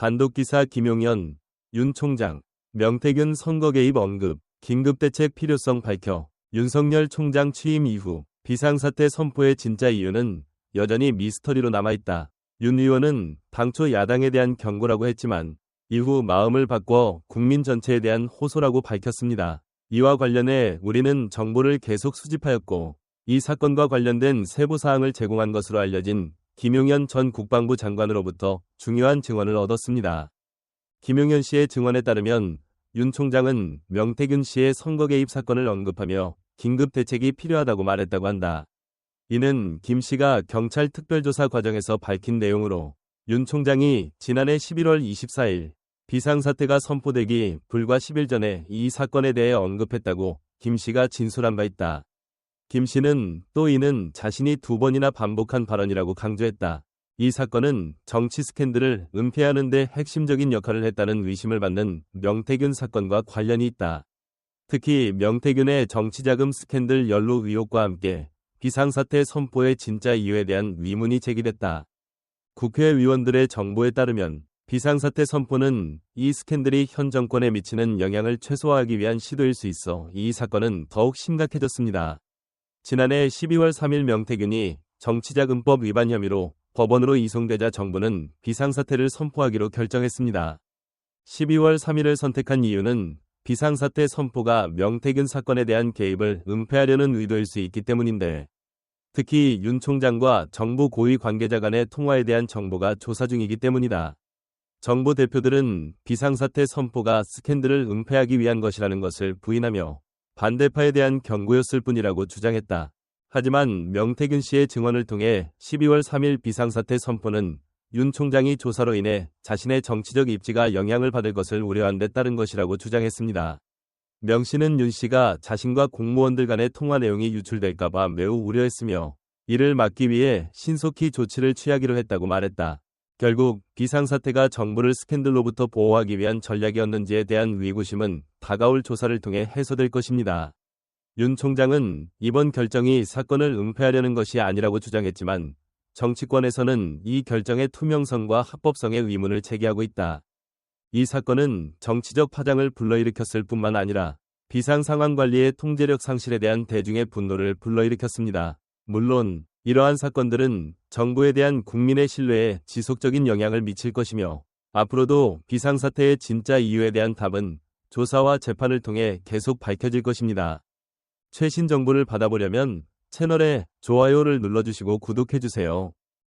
단독기사 김용현, 윤 총장, 명태균 선거 개입 언급, 긴급대책 필요성 밝혀 윤석열 총장 취임 이후 비상사태 선포의 진짜 이유는 여전히 미스터리로 남아있다. 윤 의원은 당초 야당에 대한 경고라고 했지만 이후 마음을 바꿔 국민 전체에 대한 호소라고 밝혔습니다. 이와 관련해 우리는 정보를 계속 수집하였고 이 사건과 관련된 세부 사항을 제공한 것으로 알려진 김용현 전 국방부 장관으로부터 중요한 증언을 얻었습니다. 김용현 씨의 증언에 따르면 윤 총장은 명태균 씨의 선거 개입 사건을 언급하며 긴급 대책이 필요하다고 말했다고 한다. 이는 김 씨가 경찰 특별조사 과정에서 밝힌 내용으로 윤 총장이 지난해 11월 24일 비상사태가 선포되기 불과 10일 전에 이 사건에 대해 언급했다고 김 씨가 진술한 바 있다. 김 씨는 또 이는 자신이 두 번이나 반복한 발언이라고 강조했다. 이 사건은 정치 스캔들을 은폐하는 데 핵심적인 역할을 했다는 의심을 받는 명태균 사건과 관련이 있다. 특히 명태균의 정치자금 스캔들 연루 의혹과 함께 비상사태 선포의 진짜 이유에 대한 위문이 제기됐다. 국회의원들의 정보에 따르면 비상사태 선포는 이 스캔들이 현 정권에 미치는 영향을 최소화하기 위한 시도일 수 있어 이 사건은 더욱 심각해졌습니다. 지난해 12월 3일 명태균이 정치자금법 위반 혐의로 법원으로 이송되자 정부는 비상사태를 선포하기로 결정했습니다. 12월 3일을 선택한 이유는 비상사태 선포가 명태균 사건에 대한 개입을 은폐하려는 의도일 수 있기 때문인데 특히 윤 총장과 정부 고위 관계자 간의 통화에 대한 정보가 조사 중이기 때문이다. 정부 대표들은 비상사태 선포가 스캔들을 은폐하기 위한 것이라는 것을 부인하며 반대파에 대한 경고였을 뿐이라고 주장했다. 하지만 명태균 씨의 증언을 통해 12월 3일 비상사태 선포는 윤 총장이 조사로 인해 자신의 정치적 입지가 영향을 받을 것을 우려한 데 따른 것이라고 주장했습니다. 명 씨는 윤 씨가 자신과 공무원들 간의 통화 내용이 유출될까봐 매우 우려했으며 이를 막기 위해 신속히 조치를 취하기로 했다고 말했다. 결국 비상사태가 정부를 스캔들로부터 보호하기 위한 전략이었는지에 대한 의구심은 다가올 조사를 통해 해소될 것입니다. 윤 총장은 이번 결정이 사건을 은폐하려는 것이 아니라고 주장했지만 정치권에서는 이 결정의 투명성과 합법성의 의문을 제기하고 있다. 이 사건은 정치적 파장을 불러일으켰을 뿐만 아니라 비상 상황 관리의 통제력 상실에 대한 대중의 분노를 불러일으켰습니다. 물론 이러한 사건들은 정부에 대한 국민의 신뢰에 지속적인 영향을 미칠 것이며 앞으로도 비상사태의 진짜 이유에 대한 답은 조사와 재판을 통해 계속 밝혀질 것입니다. 최신 정보를 받아보려면 채널에 좋아요를 눌러주시고 구독해주세요.